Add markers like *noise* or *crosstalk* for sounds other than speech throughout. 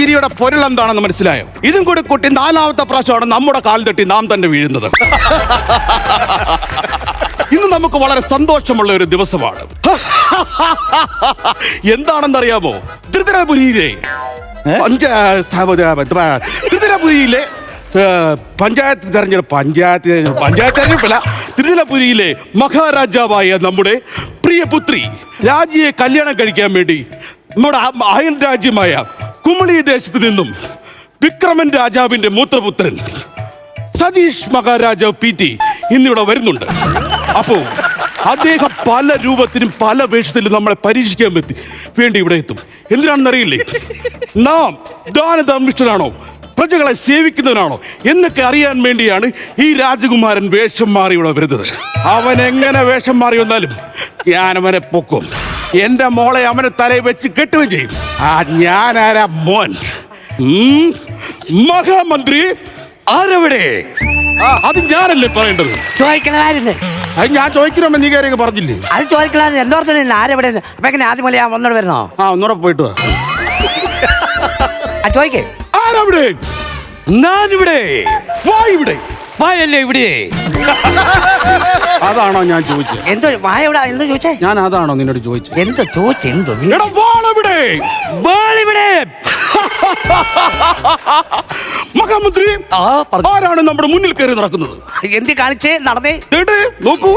ചിരിയുടെ പൊരുൾ എന്താണെന്ന് മനസ്സിലായോ? ഇതും കൂടി കൂട്ടി നാലാമത്തെ പ്രാവശ്യമാണ് നമ്മുടെ കാൽ തട്ടി നാം തന്നെ വീഴുന്നത്. *laughs* ഇന്ന് നമുക്ക് വളരെ സന്തോഷമുള്ള ഒരു ദിവസമാണ്. *laughs* എന്താണെന്നറിയാമോ? അറിയാമോ ത്രിതിരപുരിയിലെ ത്രിപുരപുരിയിലെ പഞ്ചായത്ത് തെരഞ്ഞെടുപ്പ് പഞ്ചായത്ത് പഞ്ചായത്ത് തെരഞ്ഞെടുപ്പല്ല തിരുതലപുരിയിലെ മഹാരാജാവായ നമ്മുടെ പ്രിയപുത്രി രാജിയെ കല്യാണം കഴിക്കാൻ വേണ്ടി നമ്മുടെ അയൽ രാജ്യമായ കുമളി ദേശത്ത് നിന്നും വിക്രമൻ രാജാവിന്റെ മൂത്രപുത്രൻ സതീഷ് മഹാരാജാവ് പി ടി ഇന്നിവിടെ വരുന്നുണ്ട്. അപ്പോ അദ്ദേഹം പല രൂപത്തിലും പല വേഷത്തിലും നമ്മളെ പരീക്ഷിക്കാൻ പറ്റി വേണ്ടി ഇവിടെ എത്തും. എന്തിനാണെന്ന് അറിയില്ലേ നാം ദാനധർമ്മിഷ്ഠനാണോ പ്രജകളെ സേവിക്കുന്നവനാണോ? എന്നൊക്കെ അറിയാൻ വേണ്ടിയാണ് ഈ രാജകുമാരൻ വേഷം മാറി ഇവിടെ വരുന്നത്. അവൻ എങ്ങനെ വേഷം മാറി വന്നാലും ഞാൻ അവനെ പൊക്കും. എന്റെ മോളെ അവനെ തലയിൽ വെച്ച് കെട്ടുകയും ചെയ്യും. ആ ഞാനാരാ മോൻ. ഉം, മഹാമന്ത്രി ആരവിടെ? അത് ഞാനല്ലേ പറയേണ്ടത്. ചോദിക്കണമായിരുന്നു. അത് ഞാൻ ചോദിക്കണമെന്ന് നീ കാര്യങ്ങൾ പറഞ്ഞില്ലേ? അത് ചോദിക്കലായിരുന്നു എന്തോർത്തിന് ആരെവിടെ അപ്പൊ എങ്ങനെ ആദ്യം പോലെ ഞാൻ ഒന്നോട് വരണോ ആ ഒന്നോടെ പോയിട്ട് വാ. ആ ചോദിക്കേ. ആരവിടെ? ഞാനിവിടെ. വാ ഇവിടെ. വായല്ലേ ഇവിടെ? അതാണോ ഞാൻ ചോദിച്ചത്? എന്തോ വായ എവിടെ? എന്തോ ചോദിച്ചേ? ഞാൻ അതാണോ നിന്നോട് ചോദിച്ചത്? എന്തോ ചോദിച്ചെന്തോ എടാ വാളെവിടെ വാളിവിടെ. മഹാമന്ത്രി ആ ആരാണ് നമ്മുടെ മുന്നിൽ കയറി നടക്കുന്നത്? എന്തി കാണിച്ചേ? നടന്നേ. നോക്കൂ.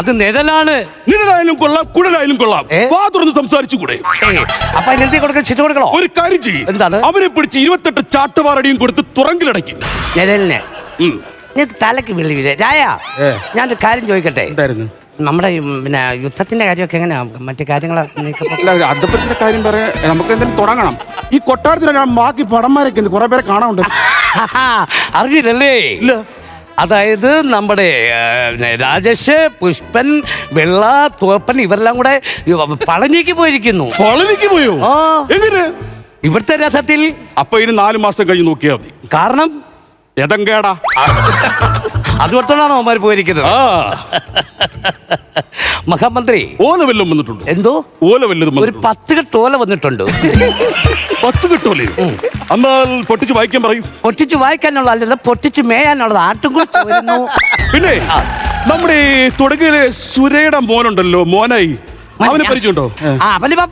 അത് നിഴലാണ്. നിന്നതായാലും കൊള്ളാം കുഴലായാലും കൊള്ളാം. ഏ? വാ തുറന്ന് സംസാരിച്ചു കൂടെ അപ്പൊ അതിനെന്തി കൊടുക്കണം ചിറ്റ് കൊടുക്കണോ? ഒരു കാര്യം ചെയ്യും. എന്താണ്? അവനെ പിടിച്ച് ഇരുപത്തെട്ട് ചാട്ടുപാറടിയും കൊടുത്ത് തുറങ്കിലടക്കി നിഴലിനെ ഉം. നിനക്ക് തലക്ക് വിളി വിളി രായ ഏ. ഞാനൊരു കാര്യം ചോദിക്കട്ടെ? എന്തായിരുന്നു? നമ്മുടെ ഈ, പിന്നെ യുദ്ധത്തിന്റെ കാര്യമൊക്കെ എങ്ങനെയാ? മറ്റു കാര്യങ്ങൾ അല്ല അന്തപ്പത്തിന്റെ കാര്യം പറയാൻ നമുക്ക് എന്തെങ്കിലും തുടങ്ങണം. ഈ കൊട്ടാരത്തിൽ ഞാൻ ബാക്കി പടന്മാരൊക്കെ ഉണ്ട് കുറെ പേരെ കാണാനുണ്ട്. *laughs* അറിഞ്ഞില്ലല്ലേ? ഇല്ല. അതായത് നമ്മുടെ രാജേഷ് പുഷ്പൻ വെള്ള തോപ്പൻ ഇവരെല്ലാം കൂടെ പളനിക്ക് പോയിരിക്കുന്നു. പളനിക്ക് പോയോ? ആ. എങ്ങനെ? ഇവിടുത്തെ രഥത്തിൽ. അപ്പൊ ഇനി നാല് മാസം കഴിഞ്ഞ് നോക്കിയാൽ മതി. കാരണം? രഥം കേടാ. അതുകൊണ്ടാണോ അവന്മാർ പോയിരിക്കുന്നത്. മഹാമന്ത്രി ഓല വല്ലതും വന്നിട്ടുണ്ട്. എന്തോ? ഓല വല്ലതും ഒരു പത്ത് കെട്ട് ഓല വന്നിട്ടുണ്ട്. പത്ത് കെട്ടോല എന്നാൽ പൊട്ടിച്ച് വായിക്കാൻ പറയും. പൊട്ടിച്ച് വായിക്കാനുള്ള അല്ലല്ല പൊട്ടിച്ച് മേയാനുള്ളത് ആട്ടും കൂടി വരുന്നു പിന്നെ നമ്മുടെ തുടങ്ങിയ സുരയുടെ മോനുണ്ടല്ലോ മോനായി. അവനെ പരിചയമുണ്ടോ? അവനിപ്പോ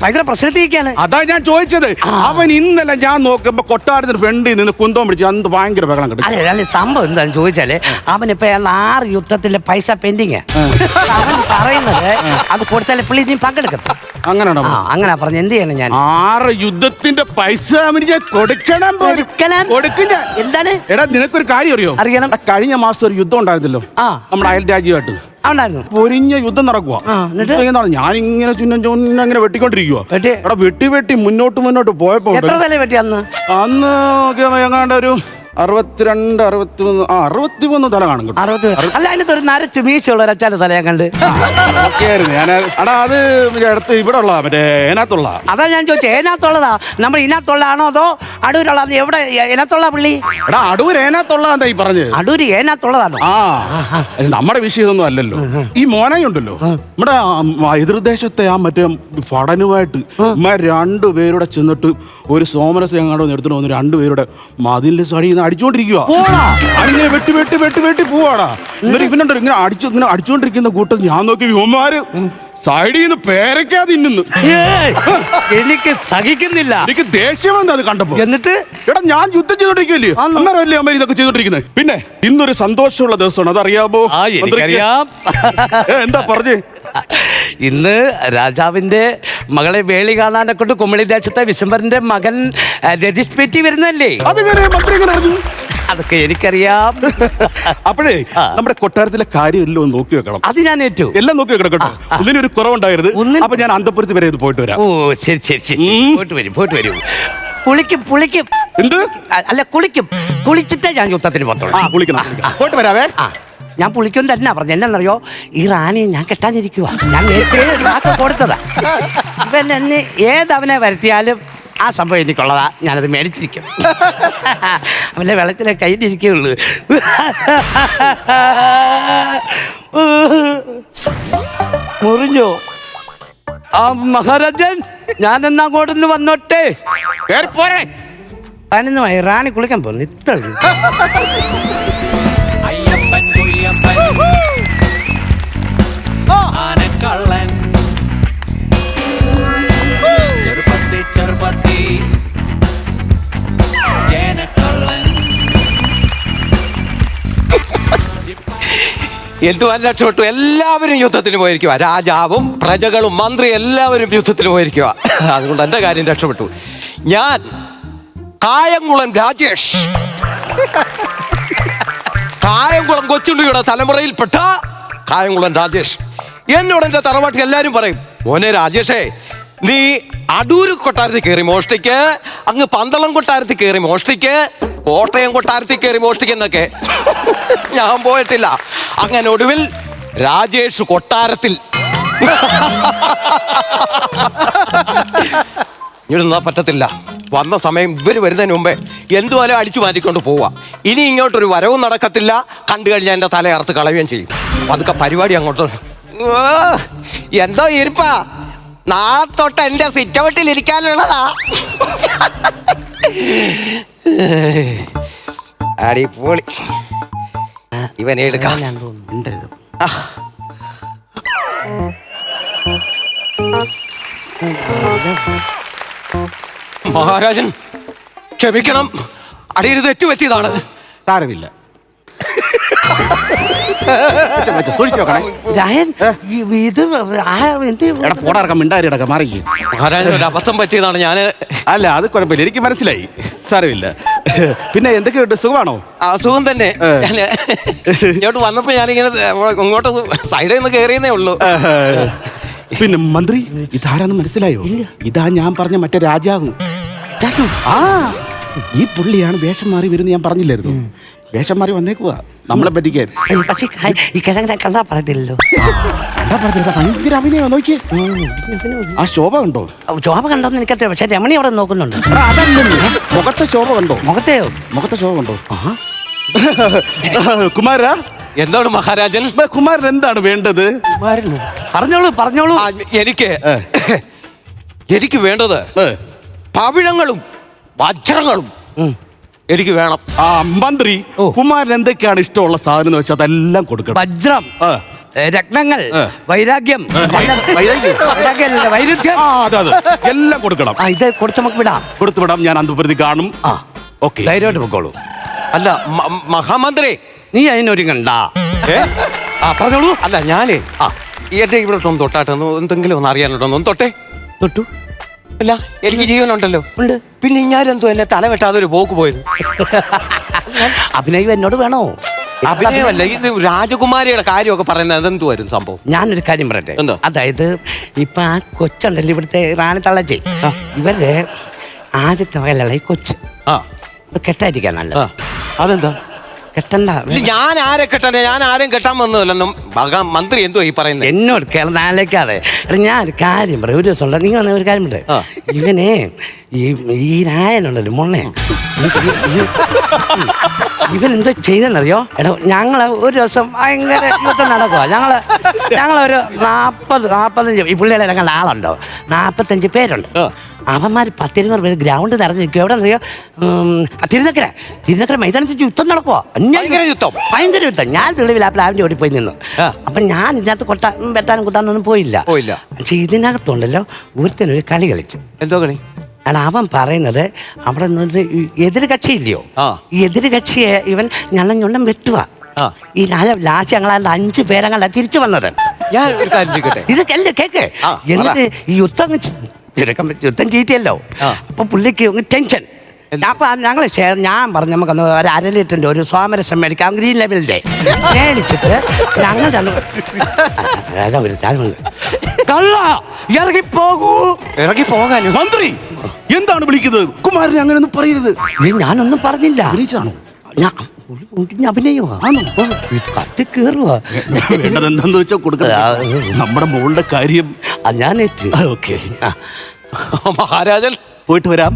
ഭയങ്കര പ്രശ്നത്തിലേക്കാണ് അതാ ഞാൻ ചോദിച്ചത്. അവൻ ഇന്നലെ ഞാൻ നോക്കുമ്പോ കൊട്ടാരത്തിന് ഫ്രണ്ടിൽ നിന്ന് കുന്തം പിടിച്ച് അന്ന് ഭയങ്കര ബഹളം കിട്ടും അല്ല അല്ല സംഭവം എന്താന്ന് ചോദിച്ചാൽ അവനിപ്പോ ആറ് യുദ്ധത്തിന്റെ പൈസ പെൻഡിങ് അവൻ പറയുന്നത് അത് കൊടുത്താലേ പുള്ളി ഇനി പങ്കെടുക്കട്ടെ അങ്ങനെയാണോ? അങ്ങനെ പറഞ്ഞു എന്ത് ചെയ്യണം ഞാൻ? ആറ് യുദ്ധത്തിന്റെ പൈസ അവന് കൊടുക്കണം. കൊടുക്കണം. കൊടുക്കും എന്താണ്? എടാ നിനക്കൊരു കാര്യം അറിയോ? അറിയണം. കഴിഞ്ഞ മാസം ഒരു യുദ്ധം ഉണ്ടായിരുന്നല്ലോ. ആ. നമ്മുടെ അയൽ രാജ്യമായിട്ട്. ഉണ്ടായിരുന്നു പൊരിഞ്ഞ യുദ്ധം നടക്കുക ആ, ഞാൻ ഇങ്ങനെ ചുന്നം ചുന്നം ഇങ്ങനെ വെട്ടിക്കൊണ്ടിരിക്കുക വെട്ടി? വെട്ടി വെട്ടി മുന്നോട്ട് മുന്നോട്ട് പോയപ്പോ എത്ര തല വെട്ടി അന്ന്? അന്ന് എങ്ങാണ്ട് ഒരു അറുപത്തിരണ്ട് അറുപത്തി മൂന്ന് ആ അറുപത്തി മൂന്ന് തല കാണും കേട്ടോ. അറുപത് അല്ല അതിനകത്ത് ഒരു നരച്ച് മീശയുള്ള ഒരു തല ഞാൻ കണ്ട്. അടാ ഞാൻ അത് മറ്റേ അടുത്ത് ഇവിടെ ഉള്ള മറ്റേ അതിനകത്തുള്ള അതാ ഞാൻ ചോദിച്ചത് ഏനാത്തുള്ളതാ? നമ്മൾ ഇതിനകത്തുള്ളതാണോ അതോ അടൂരുള്ള എവിടെ ഏനാത്തുള്ള പുള്ളി? എടാ അടൂർ ഏനാത്തുള്ള എന്താ ഈ പറഞ്ഞത് അടൂര് ഏനാത്തുള്ളതാണോ? ആ അത് നമ്മുടെ വിഷയം ഇതൊന്നും അല്ലല്ലോ ഈ മോനയുണ്ടല്ലോ. നമ്മുടെ ആ എതിർദേശത്തെ ആ മറ്റേ ഫടനുമായിട്ട് ഇമ്മ രണ്ടുപേരുടെ ചെന്നിട്ട് ഒരു സോമരസം ഞങ്ങളുടെ എടുത്തിട്ട് വന്ന് രണ്ടുപേരുടെ മതിലിന്റെ സടി അടിച്ചോണ്ടിരിക്കുക പോടാ. അതിനെ വെട്ടി വെട്ടി വെട്ടി വെട്ടി പോവാടാ. എന്നിട്ട് ഇവനുണ്ടോ ഇങ്ങനെ അടിച്ചു ഇങ്ങനെ അടിച്ചോണ്ടിരിക്കുന്ന കൂട്ടം ഞാൻ നോക്കി വ്യോമാര് സൈഡിൽ നിന്ന് പേരക്കാ തിന്നുന്നു. എനിക്ക് സഹിക്കുന്നില്ല. എനിക്ക് ദേഷ്യം വന്നത് അത് കണ്ടപ്പോ എന്നിട്ട്? എടാ ഞാൻ യുദ്ധം ചെയ്തോണ്ടിരിക്കുമല്ലേ? അന്നേരമല്ലേ അമ്മ ഇതൊക്കെ ചെയ്തോണ്ടിരിക്കുന്നത് പിന്നെ ഇന്നൊരു സന്തോഷമുള്ള ദിവസമാണ്. അതറിയാമോ *laughs* എന്താ പറഞ്ഞേ? ഇന്ന് രാജാവിന്റെ മകളെ വേളി കാണാനെ കൊണ്ട് കുമളി ദേശത്തെ വിശംബറിന്റെ മകൻ രജിസ് പേറ്റി വരുന്നല്ലേ അതൊക്കെ എനിക്കറിയാം. *laughs* അപ്പോഴേ നമ്മുടെ കൊട്ടാരത്തിലെ കാര്യം എല്ലാം നോക്കി വെക്കണം. അത് ഞാൻ ഏറ്റവും എല്ലാം നോക്കി വെക്കണം കേട്ടോ. ഒന്നിനൊരു കുറവുണ്ടായിരുന്നു ഒന്നിനും- അപ്പൊ ഞാൻ അന്തപുരത്ത് വരെ ഇത് പോയിട്ട് വരാം. ഓ ശരി ശരി ശരി. പോയിട്ട് വരും പോയിട്ട് വരും. കുളിക്കും പുളിക്കും എന്ത്? അല്ല കുളിക്കും. കുളിച്ചിട്ടേ ഞാൻ യുദ്ധത്തിന് പോകത്തുള്ളൂ. കുളിക്കണം. പോയിട്ട് വരാവേ. ഞാൻ പുളിക്കൊന്നും തന്നെ പറഞ്ഞു എന്നാന്നറിയോ ഈ റാണിയെ ഞാൻ കെട്ടാനിരിക്കുക ഞാൻ നേരത്തെ ഒരു വാക്ക് കൊടുത്തതാ. ഇവൻ എന്നെ ഏതവനെ വരുത്തിയാലും ആ സംഭവം എനിക്കുള്ളതാ. ഞാനത് മേടിച്ചിരിക്കും. അവന്റെ വെള്ളത്തിലെ കയ്യിലിരിക്കുള്ളൂ മുറിഞ്ഞോ. ആ മഹാരാജൻ ഞാൻ എന്നാ അങ്ങോട്ടൊന്ന് വന്നോട്ടെ? പോരെ. പതിനൊന്ന് മണി. റാണി കുളിക്കാൻ പോകുന്നു. ഇത്ര എന്തുവാൻ ചോട്ടു എല്ലാവരും യുദ്ധത്തിന് പോയിരിക്കുക രാജാവും പ്രജകളും മന്ത്രി എല്ലാവരും യുദ്ധത്തിന് പോയിരിക്കുക അതുകൊണ്ട് എന്റെ കാര്യം രക്ഷപ്പെട്ടു. ഞാൻ കായംകുളം രാജേഷ്. കായംകുളം കൊച്ചുണ്ടിയുടെ തലമുറയിൽപ്പെട്ട കായംകുളം രാജേഷ്. എന്നോട് എന്റെ തറവാട്ടിൽ എല്ലാവരും പറയും മോനെ രാജേഷേ നീ അടൂര് കൊട്ടാരത്തിൽ കയറി മോഷ്ടിക്ക് അങ്ങ് പന്തളം കൊട്ടാരത്തിൽ കയറി മോഷ്ടിക്ക് കോട്ടയം കൊട്ടാരത്തിൽ കയറി മോഷ്ടിക്കുന്നൊക്കെ ഞാൻ പോയിട്ടില്ല. അങ്ങനെ ഒടുവിൽ രാജേഷ് കൊട്ടാരത്തിൽ. ഇവിടുന്നാ പറ്റത്തില്ല. വന്ന സമയം ഇവർ വരുന്നതിന് മുമ്പേ എന്തുവാലും അടിച്ചു മാറ്റിക്കൊണ്ട് പോവാ. ഇനി ഇങ്ങോട്ടൊരു വരവും നടക്കത്തില്ല. കണ്ടു കഴിഞ്ഞാൽ എന്റെ തല അറുത്ത് കളയുകയും ചെയ്യും. അതൊക്കെ പരിപാടി അങ്ങോട്ട്. എന്തോ ഇരിപ്പാ നാത്തൊട്ട് എന്റെ സിറ്റൗട്ടിൽ ഇരിക്കാനുള്ളതാ. അടിപൊളി ഇവനെ എടുക്കാം. മഹാരാജൻ ക്ഷമിക്കണം. അടിയിൽ തെറ്റുപറ്റിയതാണ്. സാരമില്ല. സൂക്ഷിച്ച് വെക്കണേ. രായൻ ഈ- ഇത് ആ എന്ത് എടാ മാറിക്ക് മഹാരാജൻ ഒരു അബദ്ധം പറ്റിയതാണ് ഞാൻ അല്ല അത് കുഴപ്പമില്ല. എനിക്ക് മനസ്സിലായി. സാരമില്ല. പിന്നെ എന്തൊക്കെയുണ്ട് സുഖമാണോ? അസുഖം തന്നെ. ഞാൻ ഇങ്ങോട്ട് വന്നപ്പോ ഞാനിങ്ങനെ ഇങ്ങോട്ട് സൈഡിൽ നിന്ന് കയറിയെന്നേ ഉള്ളൂ. പിന്നെ മന്ത്രി ഇതാരാന്ന് മനസ്സിലായോ? ഇതാ ഞാൻ പറഞ്ഞ മറ്റേ രാജാവ്? ആ ഈ പുള്ളിയാണ് വേഷം മാറി വരുന്നത് ഞാൻ പറഞ്ഞില്ലായിരുന്നു. വേഷം മാറി വന്നേക്കുവാ. നമ്മളെ പറ്റിക്കാൻ പക്ഷേ ഈ കിഴങ്ങനെ കണ്ടാ പറയത്തില്ലല്ലോ. എന്താ പറഞ്ഞത് ഭയങ്കര അഭിനയോ നോക്കിയേ. ആ ശോഭ കണ്ടോ? ശോഭ കണ്ടോന്ന് എനിക്കറിയാം പക്ഷെ രമണി അവിടെ നോക്കുന്നുണ്ട്. എടാ, അതല്ലെന്ന് മുഖത്തെ ശോഭ കണ്ടോ? മുഖത്തെയോ? മുഖത്തെ ശോഭ കണ്ടോ? *laughs* കുമാര? എന്താണ് മഹാരാജൻ? കുമാരൻ എന്താണ് വേണ്ടത്? പറഞ്ഞോളൂ പറഞ്ഞോളൂ. ആ, എനിക്ക് എനിക്ക് വേണ്ടത് ഏ, പവിഴങ്ങളും വജ്രങ്ങളും ഉം. എനിക്ക് വേണം. ആ മന്ത്രി കുമാരൻ എന്തൊക്കെയാണ് ഇഷ്ടമുള്ള സാധനം എന്ന് വെച്ചാൽ അതെല്ലാം കൊടുക്കണം. വജ്രം ആ. ഏ, രത്നങ്ങൾ വൈരാഗ്യം വൈരാഗ്യം? വൈരാഗ്യമല്ല, വൈരുദ്ധ്യം. ആ അതെ അതെ. എല്ലാം കൊടുക്കണം. ആ ഇത് കൊടുത്ത് നമുക്ക് വിടാം. കൊടുത്തു വിടാം ഞാൻ അന്തപ്രതി കാണും. ആ. ഓക്കെ. ധൈര്യമായിട്ട് പൊക്കോളൂ. അല്ല മ- മഹാമന്ത്രി. നീ അതിനൊരുങ്ങണ്ട. ഏ? ആ പറഞ്ഞോളൂ. അല്ല ഞാനേ ആ. എന്റെ ഇവിടെ ഒന്ന് തൊട്ടാട്ടെ എന്തെങ്കിലും ഒന്ന് അറിയാനുണ്ടോ? ഒന്ന് തൊട്ടേ. തൊട്ടു. അല്ല എനിക്ക് ജീവനുണ്ടല്ലോ. ഉണ്ട്. പിന്നെ ഞാനെന്തോ എന്നെ തല വെട്ടാതെ ഒരു പോക്ക് പോയത്? അഭിനയം എന്നോട് വേണോ? അഭിനയമല്ല ഇത് രാജകുമാരിയുടെ കാര്യമൊക്കെ പറയുന്നത് അതെന്തുവായിരുന്നു സംഭവം? ഞാനൊരു കാര്യം പറയട്ടെ. എന്തോ? അതായത് ഇപ്പൊ ആ കൊച്ചുണ്ടല്ലോ ഇവിടുത്തെ റാണി തള്ളച്ചേ. ഇവർ ആദ്യത്തെ മകലല്ല ഈ കൊച്ച്? ആ. അത് കെട്ടായിരിക്കാൻ നല്ല നല്ലത് അതെന്താ? കെട്ടണ്ട. ഞാൻ ആരെ കെട്ടാൻ ഞാൻ ആരും കെട്ടാൻ വന്നതല്ലെന്നും ഭഗവാൻ മന്ത്രി എന്തോ ഈ പറയുന്നത് എന്നോട് കേരളാലേക്കാതെ എടാ ഞാൻ ഒരു കാര്യം പറയും. ഒരു ദിവസം നിങ്ങൾ വന്ന ഒരു കാര്യമുണ്ട്. ഇവനെ ഈ ഈ രായനുണ്ടല്ലോ മൊണ്ണെ ഇവൻ എന്തോ ചെയ്തെന്നറിയോ? എടോ ഞങ്ങൾ ഒരു ദിവസം ഭയങ്കര യുദ്ധം നടക്കുക ഞങ്ങൾ ഞങ്ങളൊരു നാൽപ്പത് നാൽപ്പത്തഞ്ച് ഈ പുള്ളികളെ ഞങ്ങളുടെ ആളുണ്ടോ? നാൽപ്പത്തഞ്ച് പേരുണ്ട്. അവന്മാർ പത്തിരുന്നൂറ് പേര് ഗ്രൗണ്ട് നിറഞ്ഞു നിൽക്കും എവിടെ അറിയോ തിരുനക്കര. തിരുനക്കര മൈതാനത്ത് യുദ്ധം നടക്കുവോ. ഭയങ്കര യുദ്ധം? ഭയങ്കര യുദ്ധം. ഞാൻ തെളിവിൽ ആ പ്ലാവിന്റെ ഓടി പോയി നിന്നു. അപ്പം ഞാൻ ഇതിനകത്ത് കൊട്ട വെട്ടാനും കുത്താനൊന്നും പോയില്ല. പോയില്ല. പക്ഷെ ഇതിനകത്തുണ്ടല്ലോ ഒരുത്തനൊരു കളി കളിച്ചു. എന്തോ കളി? അവൻ പറയുന്നത് അവിടെ എതിര് കക്ഷിയില്ലയോ ആ. ഈ എതിര് കക്ഷിയെ ഇവൻ ഞണ്ണം ഞൊണ്ണം വെട്ടുക ഈ ലാസ്റ്റ് ഞങ്ങളാണ്ട് അഞ്ച് പേരങ്ങളാ തിരിച്ചു വന്നത്. ഞാൻ ഇതൊക്കെ കേക്ക് എന്നിട്ട് ഈ യുദ്ധം ചുരുക്കം യുദ്ധം ചീറ്റിയല്ലോ. അപ്പൊ പുള്ളിക്ക് ടെൻഷൻ അപ്പൊ ഞങ്ങൾ ഞാൻ പറഞ്ഞു നമുക്കൊന്ന് ഒരു അര ലിറ്ററിന്റെ ഒരു സ്വാമരസം മേടിക്കാം. ഗ്രീൻ ലെവലിന്റെ. മേടിച്ചിട്ട് ഞങ്ങൾ. കള്ള ഇറങ്ങി പോകൂ ഇറങ്ങി പോകാൻ മന്ത്രി എന്താണ് വിളിക്കുന്നത്? കുമാരനെ അങ്ങനെ ഒന്നും പറയരുത് ഞാനൊന്നും പറഞ്ഞില്ല? ഞാൻ നമ്മുടെ മോളുടെ കാര്യം ഞാൻ ഓക്കെ. മഹാരാജൻ പോയിട്ട് വരാം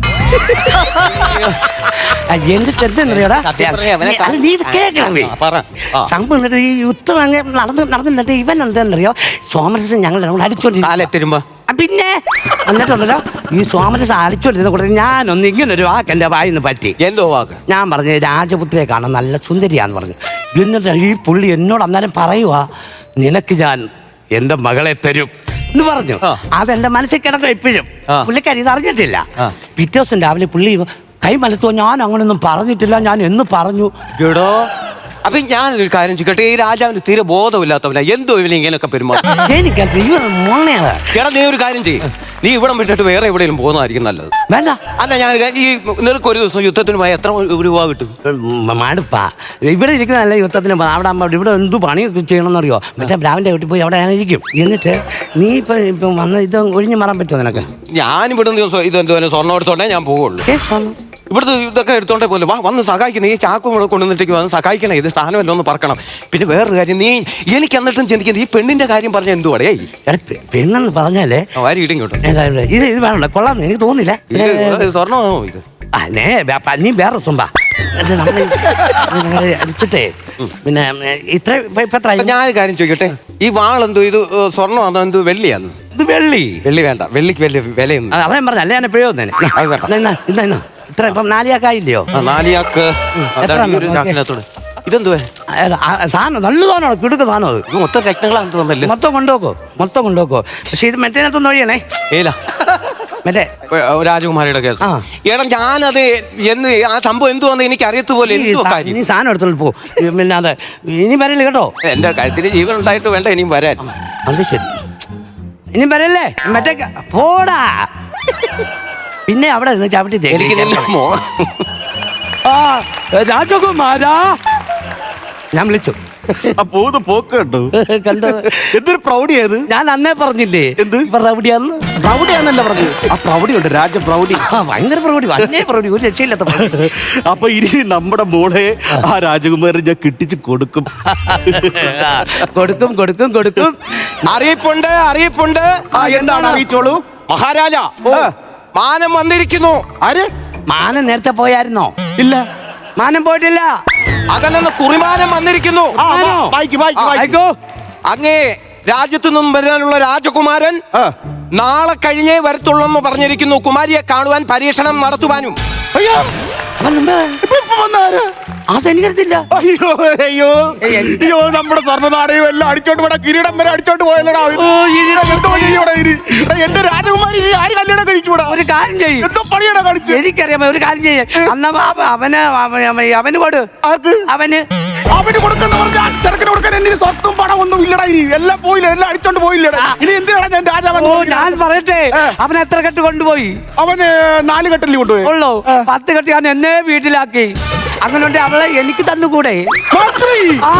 എന്റെ ചെറുതെന്നറിയാടാ നീ- യുദ്ധം നടന്ന് നടന്നിട്ട് ഇവൻ എന്തെന്നറിയോ സോമരസം ഞങ്ങൾ അടിച്ചോണ്ടിരിക്കും കാലെത്തിരുമ്പോ പിന്നെ? എന്നിട്ടുണ്ടല്ലോ ഈ സ്വാമിനെ സാധിച്ചോണ്ടിരുന്ന കൂടെ ഞാനൊന്ന് ഇങ്ങനൊരു വാക്ക് എന്റെ വായിന്ന് പറ്റി. എന്തോ വാക്ക്? ഞാൻ പറഞ്ഞു രാജപുത്രിയെ കാണാൻ നല്ല സുന്ദരിയാന്ന് പറഞ്ഞു. എന്നിട്ട് ഈ പുള്ളി എന്നോട് അന്നേരം പറയുവാ നിനക്ക് ഞാൻ എന്റെ മകളെ തരും. എന്ന് പറഞ്ഞു. അതെന്റെ മനസ്സിൽ കിടക്കും എപ്പോഴും. പുള്ളിക്കാരി ഇത് അറിഞ്ഞിട്ടില്ല. പിറ്റേ ദിവസം രാവിലെ പുള്ളി കൈ മലത്തോ ഞാൻ അങ്ങനൊന്നും പറഞ്ഞിട്ടില്ല ഞാൻ എന്ന് പറഞ്ഞു. എടോ അപ്പൊ ഞാൻ ഒരു കാര്യം ചോദിക്കട്ടെ? ഈ രാജാവിന് തീരെ ബോധമില്ലാത്തവനാ. എന്തോ ഇവന് ഇങ്ങനെയൊക്കെ പെരുമാറും. എനിക്കത് ഇവ മോണയാണ് എടാ നീ ഒരു കാര്യം ചെയ്യ്. നീ ഇവിടെ വിട്ടിട്ട് വേറെ എവിടെയെങ്കിലും പോകുന്നതായിരിക്കും നല്ലത്. വേണ്ട. അല്ല ഞാൻ ഒരു കാര്യം- ഈ നിനക്ക് ഒരു ദിവസം യുദ്ധത്തിന് പോയാൽ എത്ര രൂപ കിട്ടും? ഉം, ഇവിടെ ഇരിക്കുന്ന നല്ല യുദ്ധത്തിന് പോ- അവിടെ അമ്മ ഇവിടെ എന്ത് പണിയൊക്കെ ചെയ്യണമെന്നറിയോ? മറ്റേ ബ്രാവിന്റെ വീട്ടിൽ പോയി അവിടെ ഞാൻ ഇരിക്കും. എന്നിട്ട് നീ ഇപ്പൊ ഇപ്പൊ വന്ന ഇത് ഒഴിഞ്ഞു മാറാൻ പറ്റുമോ നിനക്ക്? ഞാൻ ഇവിടെ ദിവസം ഇത് എന്തോ സ്വർണം എടുത്തോണ്ടേ ഞാൻ പോവുള്ളൂ. ഏ, സ്വാമി. ഇവിടുത്തെ ഇതൊക്കെ എടുത്തോണ്ടേ പോലെ. വാ വന്ന് സഹായിക്കുന്നു ഈ ചാക്കും ഇവിടെ കൊണ്ടുവന്നിട്ടേക്ക് വന്ന് സഹായിക്കണേ. ഇത് സ്ഥാനമല്ലോ ഒന്ന് പറക്കണം. പിന്നെ വേറൊരു കാര്യം നീ എനിക്ക് എന്നിട്ടും ചിന്തിക്കുന്നത് ഈ പെണ്ണിന്റെ കാര്യം പറഞ്ഞ എന്തുവാടേ പെണ്ണെന്ന് പറഞ്ഞാലേ ആരും ഇടും കേട്ടോ? ഇത്? ഇത് വേണല്ലോ. കൊള്ളാം. എനിക്ക് തോന്നില്ല ഇത് സ്വർണമാണോ ഇത്? അല്ലേ നേ വേറെ സുമ്പ അടിച്ചിട്ടേ. പിന്നെ ഇത്ര ഇപ്പൊ ഇപ്പൊ എത്ര അപ്പൊ ഞാൻ കാര്യം ചോദിക്കട്ടെ. ഈ വാളെന്തോ ഇത് സ്വർണമാണോ എന്തോ വെള്ളിയാന്ന്? ഇത് വെള്ളി. വെള്ളി വേണ്ട. വെള്ളിക്ക് വലിയ വിലയൊന്നും അത് ഞാൻ പറഞ്ഞ. അല്ലേ ഞാൻ എപ്പോഴോ തന്നെ ഇത്ര ഇപ്പം നാലിയാക്കായില്ലയോ നാലിയാക്ക്. ഇതെന്തുവേ? സാധനം നല്ല സാധനമാണ് കിടുക്ക് സാധനം അത്. മൊത്തം രക്തങ്ങളാണെന്ന് തോന്നല്ലേ മൊത്തം കൊണ്ടുപോക്കോ മൊത്തം കൊണ്ടുപോക്കോ. പക്ഷെ ഇത് മറ്റേനകത്തൊന്നും ഒഴിയണേ. ഏല. മറ്റേ രാജകുമാരിയുടെ കേസ്. എടാ ഞാനത് എന്ന് ആ സംഭവം എന്തുവാന്ന് എനിക്ക് അറിയത്തു പോലെ ഇനി സാധനം എടുത്തോണ്ട് പോ. പിന്നെ അതെ ഇനി വരല്ലേ കേട്ടോ? എന്റെ കഴുത്തിന് ജീവൻ ഉണ്ടായിട്ട് വേണ്ട ഇനിയും വരാൻ. അത് ശരി. ഇനി വരല്ലേ? മറ്റേ പോടാ. പിന്നെ അവിടെ നിന്ന് ചവിട്ടി എനിക്ക് നിന്നെ മോ ആ രാജകുമാരാ. ഞാൻ വിളിച്ചു. ആ പോത് പോക്ക് കണ്ടു. കണ്ടോ. എന്തൊരു പ്രൗഢിയത് ഞാൻ അന്നേ പറഞ്ഞില്ലേ? എന്ത്? ഇപ്പൊ റൗഡിയാന്ന്. പ്രൗഢിയാന്നല്ല പറഞ്ഞു ആ പ്രൗഢി ഉണ്ട് രാജ പ്രൗഢി. ആ ഭയങ്കര പ്രൗഢി വന്നേ പ്രൗഢി ഒരു രക്ഷയില്ലാത്ത പ്രൗഢി. അപ്പൊ ഇനി നമ്മുടെ മോളെ ആ രാജകുമാരൻ ഞാൻ കിട്ടിച്ച് കൊടുക്കും. ആ, കൊടുക്കും കൊടുക്കും കൊടുക്കും. അറിയിപ്പുണ്ട് അറിയിപ്പുണ്ട്. ആ എന്താണ് അറിയിച്ചോളൂ? മഹാരാജ. മാനം വന്നിരിക്കുന്നു. ആര്? മാനം നേരത്തെ പോയായിരുന്നോ? ഇല്ല. മാനം പോയിട്ടില്ല. അതല്ലെന്ന് കുറിമാനം വന്നിരിക്കുന്നു. അങ്ങേ രാജ്യത്തു നിന്നും വരാനുള്ള രാജകുമാരൻ നാളെ കഴിഞ്ഞേ വരത്തുള്ളെന്ന് പറഞ്ഞിരിക്കുന്നു. കുമാരിയെ കാണുവാൻ പരീക്ഷണം നടത്തുവാനും. അയ്യോ! അതെനിക്കറിയത്തില്ല. അയ്യോ അയ്യോ. അയ്യോ. നമ്മുടെ സ്വർണനാടയും എല്ലാം അടിച്ചോണ്ട് പോടാ കിരീടം വരെ അടിച്ചോണ്ട് പോയല്ലടാ. എന്റെ രാജകുമാരി ആര് കല്യാണം കഴിക്കൂടാ ഒരു കാര്യം ചെയ്യും. എന്തോ പണിയാണ് കളിച്ച്? എനിക്കറിയാം ഒരു കാര്യം ചെയ്യ. അന്ന അവന് അവന് കൊട്. അവന്. അവന് കൊടുക്കുന്ന പറഞ്ഞാ ചെറുക്കിന് കൊടുക്കാൻ എന്തിന് സ്വത്തും പണം ഒന്നും ഇല്ലടാ ഇനി. എല്ലാം പോയില്ല എല്ലാം അടിച്ചോണ്ട് പോയില്ലടാ. ഇനി എന്തിനാണ് ഞാൻ രാജാവൻ ഞാൻ പറയട്ടെ. അവൻ എത്ര കെട്ട് കൊണ്ടുപോയി? അവന് നാല് കെട്ടല്ലേ കൊണ്ടുപോയി? ഉള്ളൂ? പത്ത് കെട്ട് ഞാൻ എന്നെ വീട്ടിലാക്കി. അങ്ങനെ അവളെ എനിക്ക് തന്നുകൂടെ? ആ.